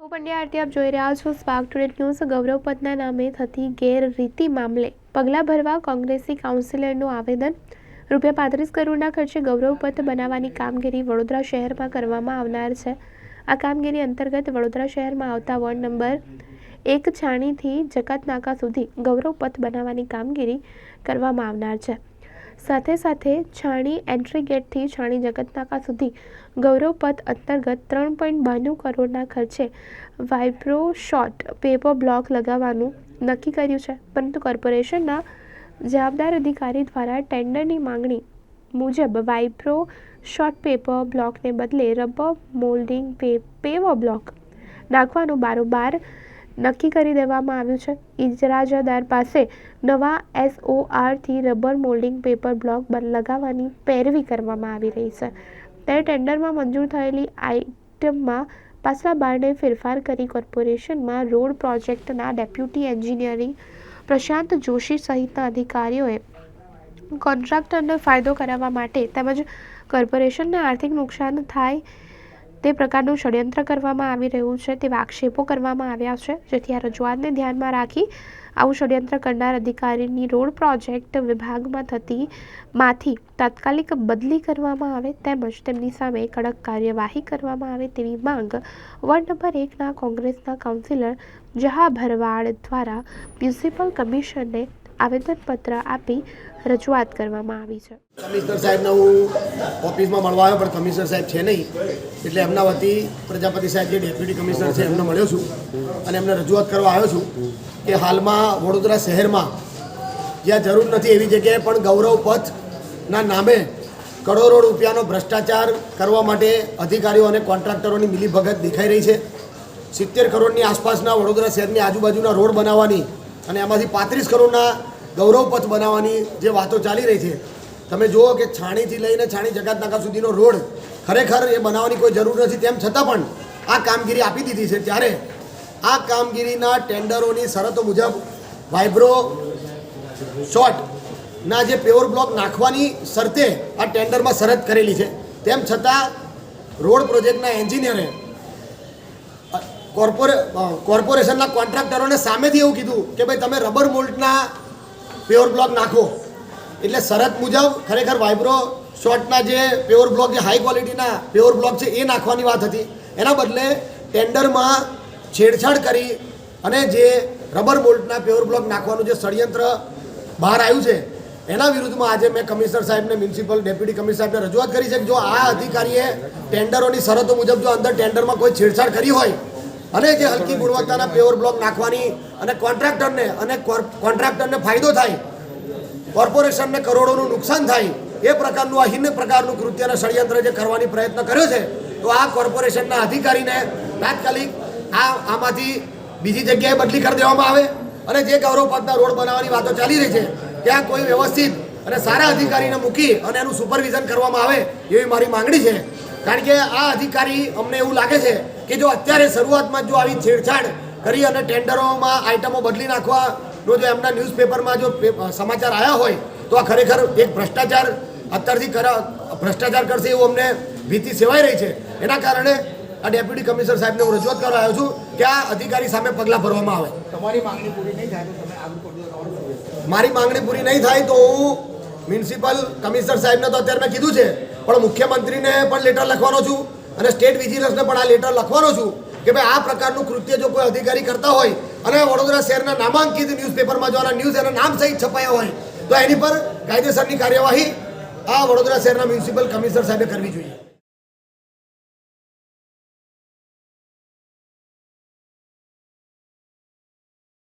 હું પંડ્યા આરતી આપ જોઈ રહ્યા છો સ્પાર્ક ટુડે ન્યૂઝ. ગૌરવ પદના નામે થતી ગેરરીતિ મામલે પગલાં ભરવા કોંગ્રેસી કાઉન્સિલરનું આવેદન. રૂપિયા પાંત્રીસ કરોડના ખર્ચે ગૌરવ પથ બનાવવાની કામગીરી વડોદરા શહેરમાં કરવામાં આવનાર છે. આ કામગીરી અંતર્ગત વડોદરા શહેરમાં આવતા વોર્ડ નંબર એક છાણીથી જકાતનાકા સુધી ગૌરવ પથ બનાવવાની કામગીરી કરવામાં આવનાર છે. સાથે સાથે છાણી એન્ટ્રી ગેટથી છાણી જગતનાકા સુધી ગૌરવપથ અંતર્ગત ત્રણ પોઈન્ટ બાણું કરોડના ખર્ચે વાઇબ્રો શોટ પેપર બ્લોક લગાવવાનું નક્કી કર્યું છે. પરંતુ કોર્પોરેશનના જવાબદાર અધિકારી દ્વારા ટેન્ડરની માંગણી મુજબ વાઇબ્રો શોર્ટ પેપર બ્લોકને બદલે રબર મોલ્ડિંગ પે પેવર બ્લોક નાખવાનું બારોબાર નક્કી કરી દેવામાં આવ્યું છે. ઇજરાજાદાર પાસે નવા એસઓઆરથી રબર મોલ્ડિંગ પેપર બ્લોક લગાવવાની પેરવી કરવામાં આવી રહી છે. ત્યારે ટેન્ડરમાં મંજૂર થયેલી આઇટમમાં પાછલા બારણે ફેરફાર કરી કોર્પોરેશનમાં રોડ પ્રોજેક્ટના ડેપ્યુટી એન્જિનિયરિંગ પ્રશાંત જોશી સહિતના અધિકારીઓએ કોન્ટ્રાક્ટરને ફાયદો કરાવવા માટે તેમજ કોર્પોરેશનને આર્થિક નુકસાન થાય તે પ્રકારનું ષડયંત્ર કરવામાં આવી રહ્યું છે, તેવા આક્ષેપો કરવામાં આવ્યા છે. જેથી આ રજૂઆતને ધ્યાનમાં રાખી આવું ષડયંત્ર કરનાર અધિકારીની રોડ પ્રોજેક્ટ વિભાગમાં થતી માંથી તાત્કાલિક બદલી કરવામાં આવે તેમજ તેમની સામે કડક કાર્યવાહી કરવામાં આવે તેવી માંગ વોર્ડ નંબર એકના કોંગ્રેસના કાઉન્સિલર જહા ભરવાડ દ્વારા મ્યુનિસિપલ કમિશનને આવેદનપત્ર આપી રજૂઆત કરવામાં આવી છે. કમિશનર સાહેબને હું ઓફિસમાં મળવા આવ્યો, પણ કમિશનર સાહેબ છે નહીં. એટલે એમના વતી પ્રજાપતિ સાહેબ જે ડેપ્યુટી કમિશનર છે, એમને મળ્યો છું અને એમને રજૂઆત કરવા આવ્યો છું કે હાલમાં વડોદરા શહેરમાં જ્યાં જરૂર નથી એવી જગ્યાએ પણ ગૌરવ પથના નામે કરોડો રૂપિયાનો ભ્રષ્ટાચાર કરવા માટે અધિકારીઓ અને કોન્ટ્રાક્ટરોની મિલીભગત દેખાઈ રહી છે. સિત્તેર કરોડની આસપાસના વડોદરા શહેરની આજુબાજુના રોડ બનાવવાની અને એમાંથી પાંત્રીસ કરોડના ગૌરવપથ બનાવવાની જે વાતો ચાલી રહી છે. તમે જુઓ કે છાણીથી લઈને છાણી જગાતનાકા સુધીનો રોડ ખરેખર એ બનાવવાની કોઈ જરૂર નથી, તેમ છતાં પણ આ કામગીરી આપી દીધી છે. ત્યારે આ કામગીરીના ટેન્ડરોની શરતો મુજબ વાઇબ્રો શોર્ટના જે પેવર બ્લોક નાખવાની શરતે આ ટેન્ડરમાં શરત કરેલી છે. તેમ છતાં રોડ પ્રોજેક્ટના એન્જિનિયરે કોર્પોરે કોર્પોરેશનના કોન્ટ્રાક્ટરોને સામેથી એવું કીધું કે ભાઈ તમે રબર મોલ્ટના પ્યોર બ્લોક નાખો. એટલે શરત મુજબ ખરેખર વાઇબ્રો શોર્ટના જે પ્યોર બ્લોક, જે હાઈ ક્વોલિટીના પ્યોર બ્લોક છે એ નાખવાની વાત હતી. એના બદલે ટેન્ડરમાં છેડછાડ કરી અને જે રબર બોલ્ટના પ્યોર બ્લોક નાખવાનું જે ષડયંત્ર બહાર આવ્યું છે, એના વિરુદ્ધમાં આજે મેં કમિશનર સાહેબને, મ્યુનિસિપલ ડેપ્યુટી કમિશનર સાહેબને રજૂઆત કરી છે કે જો આ અધિકારીએ ટેન્ડરોની શરતો મુજબ જો અંદર ટેન્ડરમાં કોઈ છેડછાડ કરી હોય અને જે હલકી ગુણવત્તાના પ્યોર બ્લોક નાખવાની અને કોન્ટ્રાક્ટરને અને કોન્ટ્રાક્ટરને ફાયદો થાય કોર્પોરેશનને કરોડોનું નુકસાન થાય, એ પ્રકારનું આ હિન્ન પ્રકારનું કૃત્ય અને ષડયંત્ર જે કરવાની પ્રયત્ન કર્યો છે, તો આ કોર્પોરેશનના અધિકારીને તાત્કાલિક આ આમાંથી બીજી જગ્યાએ બદલી કરી દેવામાં આવે અને જે ગૌરવ પદના રોડ બનાવવાની વાતો ચાલી રહી છે, ત્યાં કોઈ વ્યવસ્થિત અને સારા અધિકારીને મૂકી અને એનું સુપરવિઝન કરવામાં આવે, એવી મારી માંગણી છે. કારણ કે આ અધિકારી અમને એવું લાગે છે કે જો અત્યારે શરૂઆતમાં જો આવી છેડછાડ કરી અને ટેન્ડરોમાં આઇટમો બદલી નાખવાનો જો એમના ન્યૂઝપેપરમાં જો સમાચાર આવ્યા હોય તો આ ખરેખર એક ભ્રષ્ટાચાર અત્યારથી કર ભ્રષ્ટાચાર કરશે એવું અમને ભીતિ સેવાઈ રહી છે એના કારણે આ ડેપ્યુટી કમિશનર સાહેબને હું રજૂઆત કરવા આવ્યો છું કે આ અધિકારી સામે પગલાં ભરવામાં આવે તમારી માંગણી પૂરી નહીં થાય તો તમે? મારી માંગણી પૂરી નહીં થાય તો હું મ્યુનિસિપલ કમિશનર સાહેબને તો અત્યારે મેં કીધું છે પણ મુખ્યમંત્રીને પણ લેટર લખવાનો છું અને સ્ટેટ વિજિલન્સને પણ આ લેટર લખવાનો છું કે ભાઈ આ પ્રકારનું કૃત્ય જો કોઈ અધિકારી કરતા હોય અને વડોદરા શહેરના નામાંકિત ન્યૂઝપેપરમાં જો ન્યૂઝ એના નામ સહિત છપાયા હોય, તો એની પર કાયદેસરની કાર્યવાહી આ વડોદરા શહેરના મ્યુનિસિપલ કમિશનર સાહેબે કરવી જોઈએ.